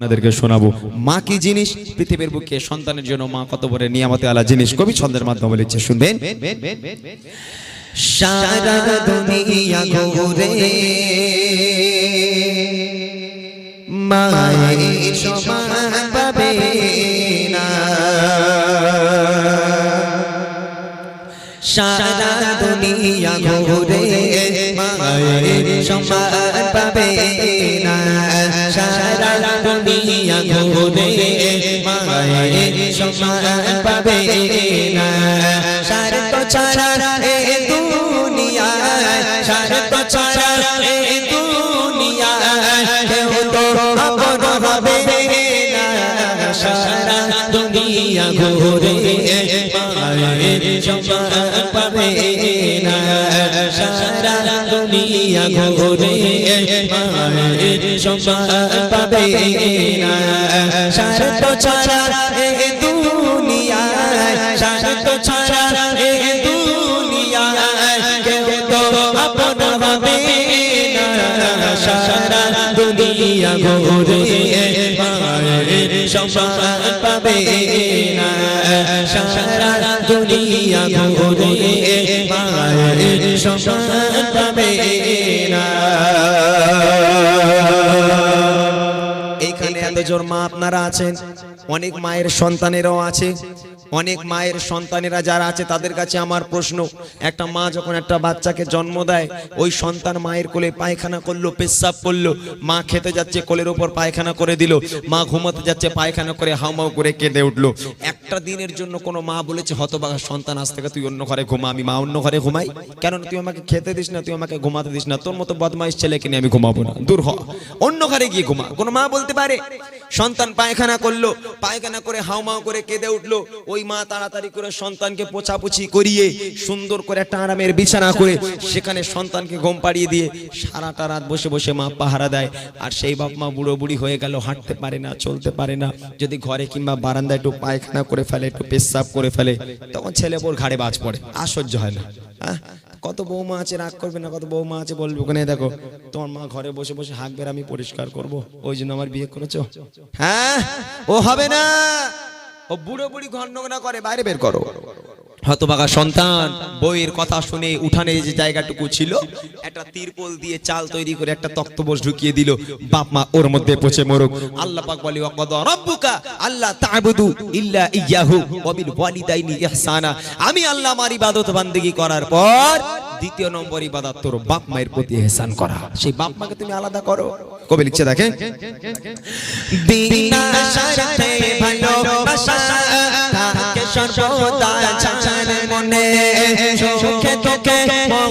আপনাদেরকে শোনাবো। মা কি জিনিস? পৃথিবীর বুকে সন্তানের জন্য মা কত বড় নিয়ামতে আলা জিনিস? কবি ছন্দের মাধ্যমে লিখছে, শুনবেন। সারা দুনিয়া ঘুরে মায়ের সমান পাবে না। সারা দুনিয়া ঘুরে মায়ের সমান দুনিয়া ঘুরে মায়ের সমান পাবে না স্বার্থ ছাড়া এ দুনিয়ায় স্বার্থ ছাড়া এ দুনিয়ায় কেউ তো আপন হবে না সারা দুনিয়া ঘুরে মায়ের সমান পাবে না সারা দুনিয়া ঘুরে মায়ের সমান পাবে না। স্বার্থ ছাড়া এ দুনিয়ায় স্বার্থ ছাড়া এ দুনিয়ায় কেউ তো আপন হবে না। সারা দুনিয়া ঘুরে মায়ের সমান পাবে না। সারা দুনিয়া ঘুরে পাবে এত জোর মা আপনারা আছেন? অনেক মায়ের সন্তানেরও আছে। অনেক মায়ের সন্তানেরা যারা আছে, তাদের কাছে আমার প্রশ্ন। একটা মা যখন একটা বাচ্চাকে জন্ম দেয়, ওই সন্তান মায়ের কোলে পায়খানা করল, পেশাব করল, মা খেতে যাচ্ছে, কোলের উপর পায়খানা করে দিল, মা ঘুমাতে যাচ্ছে, পায়খানা করে হাউমাউ করে কেঁদে উঠল। একটা দিনের জন্য কোনো মা বলেছে, হতবাগা সন্তান, আজ থেকে তুই অন্য ঘরে ঘুমা, আমি মা অন্য ঘরে ঘুমাই। কেন তুই আমাকে খেতে দিস না, তুই আমাকে ঘুমাতে দিস না, তোর মতো বদমাইশ ছেলেকে নিয়ে আমি ঘুমাবো না। দূর হ, অন্য ঘরে গিয়ে ঘুমা। কোনো মা বলতে পারে? সন্তান পায়খানা করল, পায়খানা করে হাউমাউ করে কেঁদে উঠল। ওই মা তাড়াতাড়ি করে সন্তানকে পোছাপুছি করিয়ে সুন্দর করে একটা আরামের বিছানা করে সেখানে সন্তানকে ঘুম পাড়িয়ে দিয়ে সারাটা রাত বসে বসে মা পাহারা দেয়। আর সেই বাপ মা বুড়ো বুড়ি হয়ে গেল, হাঁটতে পারে না, চলতে পারে না। যদি ঘরে কিংবা বারান্দায় একটু পায়খানা করে ফেলে, একটু পেশাব করে ফেলে, তখন ছেলে বোর ঘাড়ে বাজ পড়ে আশ্চর্য হয় না। কত বৌমা আছে, রাগ করবে না, কত বৌমা আছে বলবে। ওখানে দেখো, তোমার মা ঘরে বসে বসে হাঁকবে আমি পরিষ্কার করব। ওই জন্য আমার বিয়ে করেছ? হ্যাঁ? ও হবে না! ও বুড়ো বুড়ি ঘর নোংরা করে, বাইরে বের করো। হতবাগা সন্তান, বইয়ের কথা শুনে উঠানে যে জায়গাটুকু ছিল, একটা তিরপল দিয়ে চাল তৈরি করে একটা তক্তবোস ঢুকিয়ে দিল। বাপ মা ওর মধ্যে পচে মরুক। আল্লাহ পাক বলে, ওয়াকাদ রাব্বুকা আল্লাহ তা'বুদু ইল্লা ইয়াহু। ওয়া বিল ওয়ালিদাইনি ইহসানা। আমি আল্লাহ আমার ইবাদত বান্দেগি করার পর দ্বিতীয় নম্বর ইবাদত তোর বাপ মায়ের প্রতি ইহসান করা। সেই বাপ মাকে তুমি আলাদা করো। কবে লিখছে, দেখে। বিনা স্বার্থে ভালোবাসা সর্বদা চাচার মনে। সুখে দুঃখে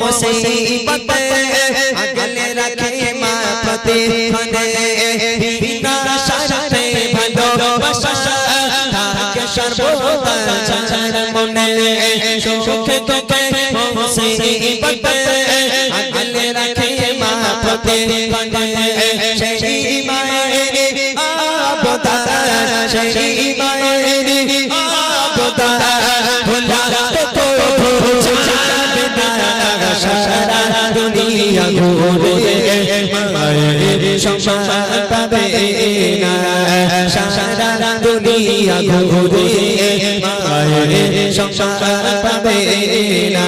মুসিবতে আগলে রাখে মা প্রতিক্ষণে। বিনা স্বার্থে ভালোবাসা থাকে সর্বদা চাচার মনে। সুখে দুঃখে মুসিবতে আগলে রাখে মা প্রতিক্ষণে। সেই মায়ের আবদার, সেই মায়ের দুনিয়া মায়ের সম্মান পাবে না সারা দুনিয়া ঘুরে মায়ের সম্মান পাবে না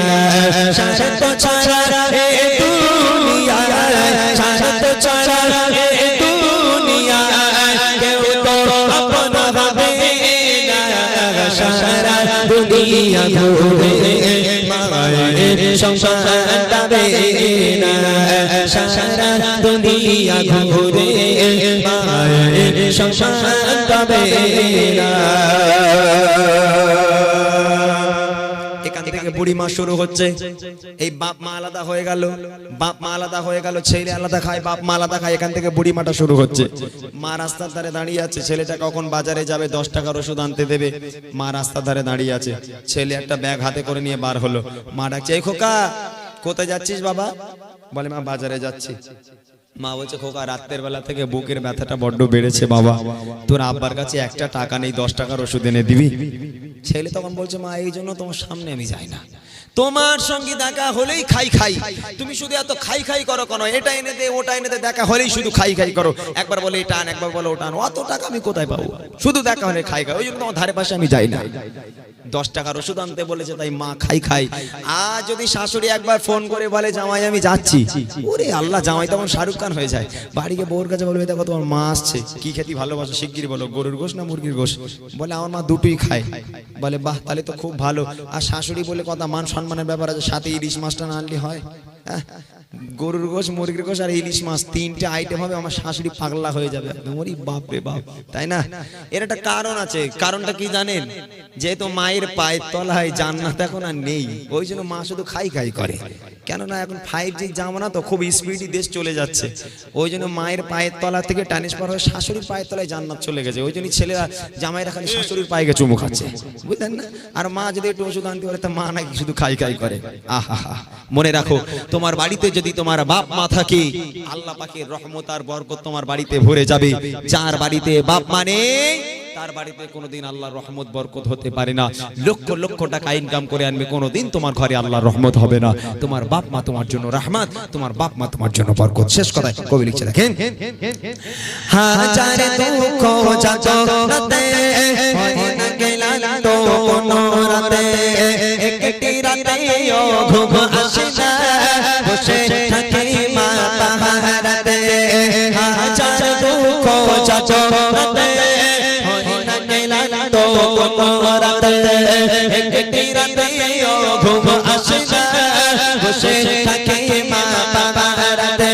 সারা ছাড়া এ দুনিয়ায় সারা ছাড়া এ দুনিয়ায় কেউ তো আপন হবে না সারা দুনিয়া ঘুরে মায়ের সংসার থেকে বুড়ি মা শুরু হচ্ছে। এই বাপ মা আলাদা হয়ে গেল। বাপ মা আলাদা হয়ে গেল, ছেলে আলাদা খায়, বাপ মা আলাদা খায়। এখান থেকে বুড়ি মাটা শুরু হচ্ছে। মা রাস্তার ধারে দাঁড়িয়ে আছে। ছেলেটা কখন বাজারে যাবে, দশ টাকার ওষুধ আনতে দেবে। মা রাস্তার ধারে দাঁড়িয়ে আছে। ছেলে একটা ব্যাগ হাতে করে নিয়ে বার হলো। মা ডাকছে, এই খোকা কোথায় যাচ্ছিস বাবা? বলে, মা, বাজারে যাচ্ছি। মা বলছে, খোকা, রাত্রের বেলা থেকে বুকের ব্যথাটা বড্ড বেড়েছে বাবা। তোর আব্বার কাছে একটা টাকা নেই, দশ টাকার ওষুধ এনে দিবি? ছেলে তখন বলছে, মা, এই জন্য তোমার সামনে আমি যাই না। তোমার সঙ্গে দেখা হলেই খাই খাই। তুমি শুধু এত খাই খাই করো কেন? এটা এনে দে, ওটা এনে দে, দেখা হলেই শুধু খাই খাই করো। একবার বলে এটা আন একবার বলে ওটা আন অত টাকা আমি কোথায় পাবো? শুধু দেখা হলে খাই খাই ওই জন্য তোমার ধারে পাশে আমি যাই না। দশ টাকার ওষুধ আনতে বলেছে, তাই মা খাই খাই। আর যদি শাশুড়ি একবার ফোন করে বলে, জামাই, আমি যাচ্ছি। ওরে আল্লাহ, জামাই তখন শাহরুখ খান হয়ে যায়। বাড়িকে বউর কাছে বলবে, দেখো, তোমার মা আসছে। কি খেতে ভালোবাসো? শিগগির বলো, গরুর গোশ না মুরগির গোশ? বলে, আমার মা দুটোই খায়। বলে, বাহ, তাহলে তো খুব ভালো। আর শাশুড়ি বলে, কথা মান সম্মানের ব্যাপার আছে সাথে ইলিশ মাছটা না আনলে হয়? গরুর গোশ, মুরগির গোশ আর ইলিশ মাছ, তিনটে আইটেম হবে, আমার শাশুড়ি পাগলা হয়ে যাবে। একদম বাপ রে বাপ, তাই না? এর একটা কারণ আছে। কারণটা কি জানেন? যেহেতু মায়ের পায়ের তলায় জান্নাত এখন আর নেই, ওই জন্য মা শুধু খাই খাই করে। কেননা এখন ফাইভ জি জামানা তো খুব স্পিডি দেশ চলে যাচ্ছে। ওই জন্য মায়ের পায়ের তলা থেকে ট্রান্সফার হয়ে শাশুড়ির পায়ের তলায় জান্নাত চলে গেছে। ওই জন্য ছেলেরা জামাইরা খালি শাশুড়ির পায়ে চুমু খাচ্ছে। বুঝলেন না? আর মা যদি একটু ওষুধ আনতে পারে, তা মা নাকি শুধু খাই খাই করে। আহা, মনে রাখো তোমার বাড়িতে যদি তোমার বাপ মা থাকে, আল্লাহ পাকের রহমত আর বরকত তোমার বাড়িতে ভরে যাবে। যার বাড়িতে বাপ মা নেই, তার বাড়িতে কোনোদিন আল্লাহর রহমত, বরকত হতে পারে না। লক্ষ লক্ষ টাকা ইনকাম করে আনবে, কোনোদিন তোমার ঘরে আল্লাহর রহমত হবে না। তোমার বাপ মা তোমার জন্য রহমত, তোমার বাপ মা তোমার জন্য বরকত। শেষ কথায় কবি লিখছে, দেখেন। হাজার একটি ঘুম আসে না বসে থাকি মা পাহারাতে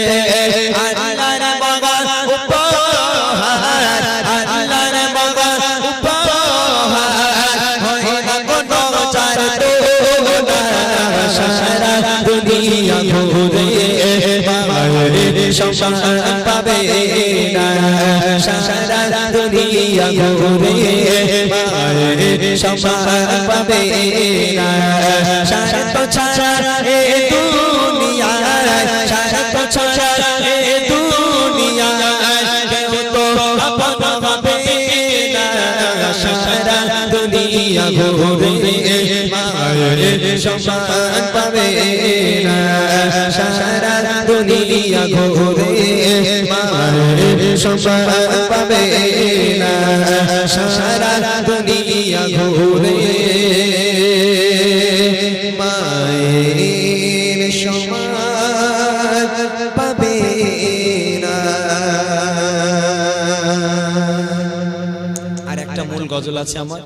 আল্লাহর বাগান উপহার আল্লাহর বাগান উপহার হয় না কোনো চার তোলা সারা দুনিয়া ঘুরে মায়ের পাবে না সারা দুনিয়া ঘুরে মায়ের সম্মান পাবে না সারা তো ছাড়া এ দুনিয়া সারা তো ছাড়া এ দুনিয়া কেউ তো আপন হবে না সারা দুনিয়া ঘুরে মায়ের সম্মান পাবে না সারা দুনিয়া ঘুরে মায়ের সম্মান পাবে না সারা দুনিয়া ঘুরে মায়ের সমান পাবে না আর একটা মূল গজল আছে আমার।